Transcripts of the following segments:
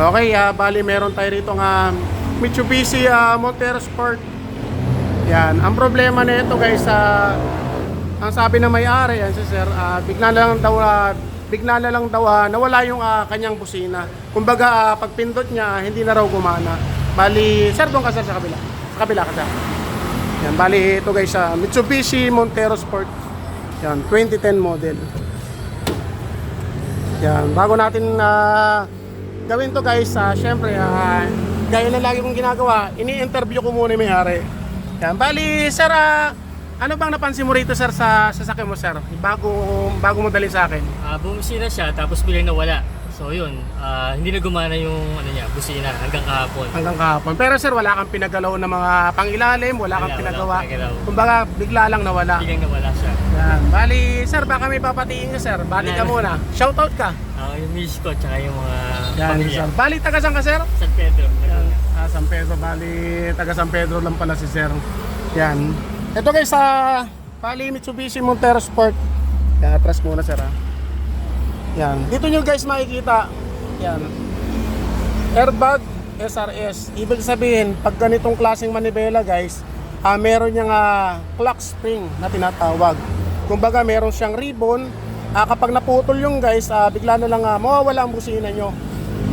Okay, ah, bali meron tayo rito nga Mitsubishi ah, Montero Sport. Yan, ang problema nito guys sa ang sabi ng may-ari, yan si sir, ah, bigla lang daw ah, bigla na lang daw ah, nawala yung ah, kanyang busina. Kumbaga ah, pag pindot niya, hindi na raw gumana. Bali, sir doon ka sir sa kabila. Sa kabila ka sir. Yan, bali ito guys sa Mitsubishi Montero Sport. Yan, 2010 model. Yan, bago natin na gawin to guys, ah, syempre, ah, gaya na lagi kong ginagawa, ini-interview ko muna yung may-ari. Yan, bali, sir, ah, ano bang napansin mo rito, sir, sa sasakyan mo, sir? Bago, bago mo dalhin sa akin. Ah, bumisina siya tapos biglang nawala. So yun, ah, hindi na gumana yung ano niya, busina hanggang kahapon. Hanggang kahapon. Pero sir, wala kang pinagalaw ng mga pangilalim, wala kang Wala, wala pinagawa. pinagalaw. Kumbaga, bigla lang nawala. Biglang nawala siya. Yan, bali, sir, baka may papatiin ka, sir. Bali ka muna. Shoutout ka. Ah, yung miss ko tsaka yung mga Yan, pamilya. sir. Bali, taga saan ka, sir? San Pedro. Yan, ah, San Pedro, bali, taga San Pedro lang pala si Sir. Yan. Ito guys, sa bali Mitsubishi Montero Sport. Yan, atras muna Sir ha. Yan. Dito nyo guys makikita. Yan. Airbag SRS. Ibig sabihin, pag ganitong klaseng manibela guys, ah meron niyang ah, clock spring na tinatawag. Kumbaga meron siyang ribbon. Ah, kapag naputol yung guys, ah, bigla na lang ah, mawawala ang busina nyo.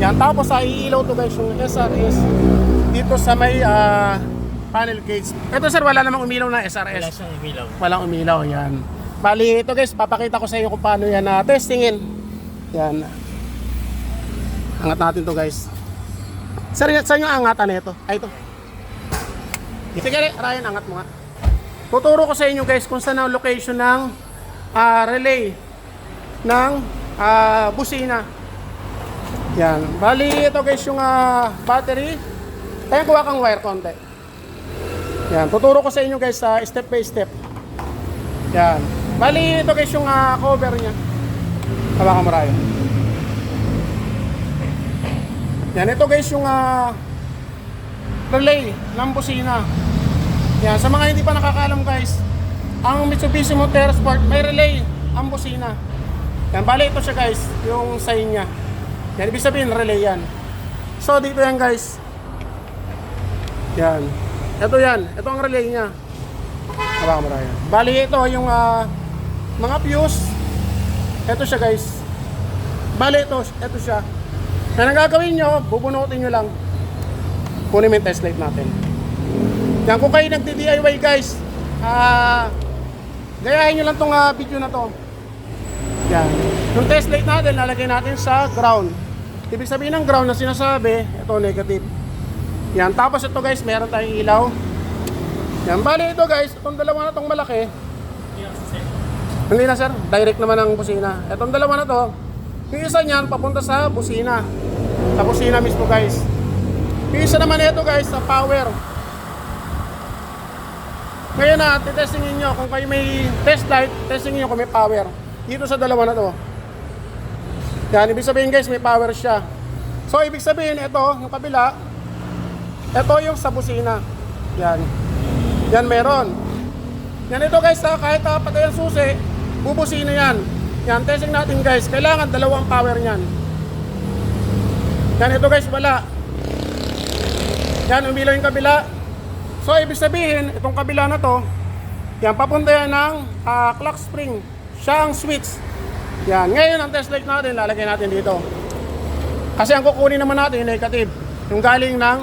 Yan, tapos sa iilaw to guys yung SRS dito sa may ah, panel cage. Ito sir, wala namang umilaw na Wala SRS. siyang umilaw. Walang umilaw, yan. Bali, ito guys, papakita ko sa inyo kung paano yan na testingin. Yan. Angat natin to guys. Sir, saan yung angatan nito? Ay, ito. Sige, Ryan, angat mo nga. Tuturo ko sa inyo guys kung saan ang location ng ah, relay ng ah, busina. Yan. Bali, ito guys yung ah, battery. Kaya kuha kang wire konti. Yan. Tuturo ko sa inyo guys sa step by step. Yan. Bali, ito guys yung ah, cover niya. Hawakan mo rayo. Yan. Ito guys yung ah, relay ng busina. Yan. Sa mga hindi pa nakakaalam guys, ang Mitsubishi Montero Sport may relay ang busina. Yan. Bali, ito siya guys, yung sign niya. Yan. Ibig sabihin, relay yan. So, dito yan guys. Yan. Ito yan. Ito ang relay niya. Hawakan mo tayo. Bali ito yung ah, mga fuse. Ito siya guys. Bali ito, ito siya. Na ang gagawin nyo, bubunutin nyo lang. Kunin mo yung test light natin. Yan, kung kayo nagdi-DIY guys, ah, gayahin nyo lang tong ah, video na to. Yan. Yung test light natin, lalagay natin sa ground. Ibig sabihin ng ground na sinasabi, ito negative. Yan, tapos ito guys, meron tayong ilaw. Yan, bali ito guys, itong dalawa na itong malaki. Hindi na sir, direct naman ang busina. Itong dalawa na to, yung isa niyan papunta sa busina. Sa busina mismo guys. Yung isa naman ito guys, sa power. Ngayon na, titestingin nyo kung kayo may test light, testingin nyo kung may power. Dito sa dalawa na to. Yan, ibig sabihin guys, may power siya. So, ibig sabihin, ito, yung kabila, ito yung sa busina. Yan. Yan meron. Yan ito guys, ha, kahit uh, patay ang susi, bubusina yan. Yan, testing natin guys. Kailangan dalawang power niyan. Yan, ito guys, wala. Yan, umilaw yung kabila. So, ibig sabihin, itong kabila na to, yan, papunta yan ng ah, clock spring. Siya ang switch. Yan, ngayon ang test light natin, lalagay natin dito. Kasi ang kukunin naman natin negative. Yung galing ng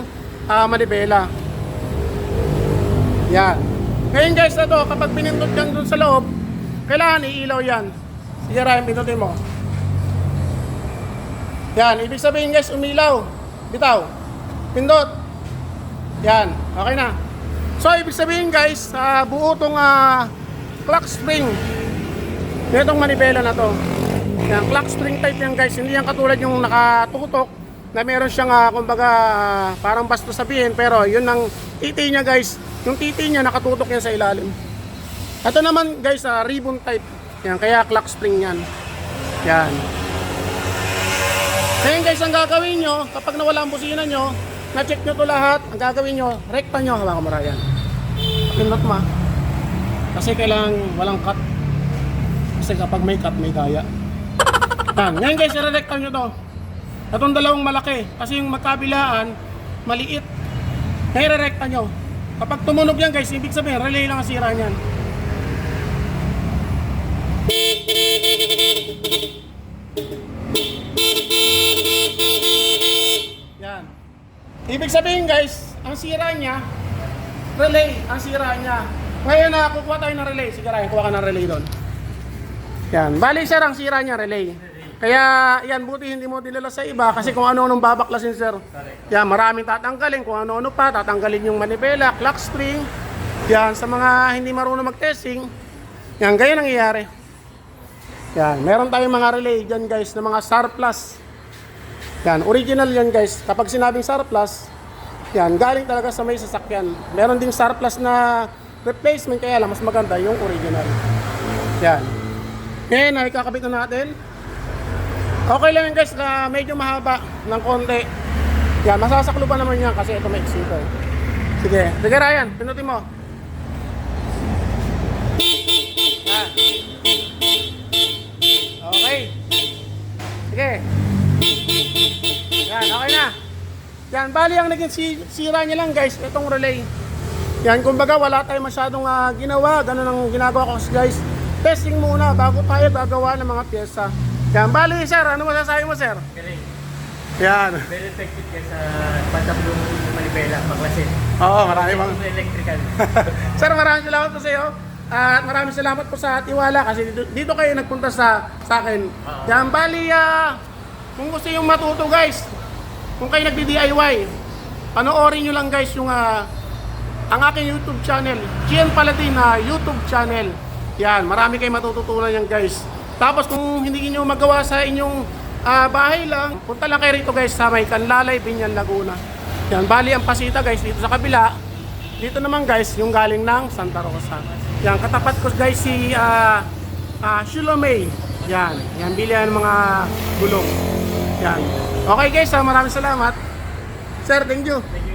ah, manibela. Yan. Ngayon guys, na to, kapag pinindot yan dun sa loob, kailangan iilaw yan. Sige Ryan, pindutin mo. Yan, ibig sabihin guys, umilaw. Bitaw. Pindot. Yan, okay na. So, ibig sabihin guys, sa buo tong ah, clock spring, itong manibela na to. Yan, clock spring type yan guys. Hindi yan katulad yung nakatutok na meron siyang, ah, kumbaga, ah, parang basto sabihin. Pero yun ang titi niya guys. Yung titi niya nakatutok yan sa ilalim. Ito naman guys, ah, ribbon type. Yan, kaya clock spring yan. Yan. Ngayon guys, ang gagawin nyo, kapag nawala ang busina nyo, na-check nyo to lahat, ang gagawin nyo, rekta nyo, hawakan mo Ryan. Pindot mo ah. Kasi kailangan walang cut. Kasi kapag may cut, may daya. Yan. Ngayon guys, i-rekta nyo to. Itong dalawang malaki. Kasi yung magkabilaan, maliit. Nire-recta nyo. Kapag tumunog yan guys, ibig sabihin, relay lang ang sira niyan. Ibig sabihin guys, ang sira niya, relay, ang sira niya. Ngayon na, kukuha tayo ng relay. Sige Ryan, kuha ka ng relay doon. Yan. Bali sir, ang sira niya, relay. Kaya yan, buti hindi mo dinala sa iba kasi kung ano-anong babaklasin sir. Yan, maraming tatanggalin. Kung ano-ano pa, tatanggalin yung manibela, clock string. Yan, sa mga hindi marunong mag-testing. Yan, ganyan ang nangyayari. Yan, meron tayong mga relay dyan guys na mga SAR Plus. Yan, original yan guys. Kapag sinabing SAR Plus, yan, galing talaga sa may sasakyan. Meron ding SAR Plus na replacement kaya lang mas maganda yung original. Yan. Ngayon, ay kakabit na natin. Okay lang yan guys na medyo mahaba ng konti. Yan, masasaklo pa naman yan kasi ito may ito. eh. Sige, sige Ryan, pinutin mo. Yan. Okay. Sige. Yan, okay na. Yan, bali ang naging si sira niya lang guys, itong relay. Yan, kumbaga wala tayong masyadong ah, ginawa, ganun ang ginagawa ko guys. Testing muna bago tayo gagawa ng mga pyesa. Yan, bali sir, ano masasabi mo sir? Galing. Yan. Very effective yan sa pantablong manibela, baklasin. Oo, marami mga... Electrical. Sir, maraming salamat po sa iyo. At maraming salamat po sa tiwala kasi dito, dito kayo nagpunta sa sa akin. Yan, bali, ah, kung gusto yung matuto guys, kung kayo nagdi-DIY, panoorin nyo lang guys yung ah, ang aking YouTube channel, Gian Paladin na YouTube channel. Yan, marami kayong matututunan yan guys. Tapos kung hindi niyo magawa sa inyong ah, bahay lang, punta lang kayo rito guys sa may Canlalay, Binyan, Laguna. Yan, bali ang pasita guys dito sa kabila. Dito naman guys, yung galing ng Santa Rosa. Yan, katapat ko guys si ah ah Shilomay. Yan, yan bilihan ng mga gulong. Yan. Okay guys, ah, maraming salamat. Sir, thank you. Thank you.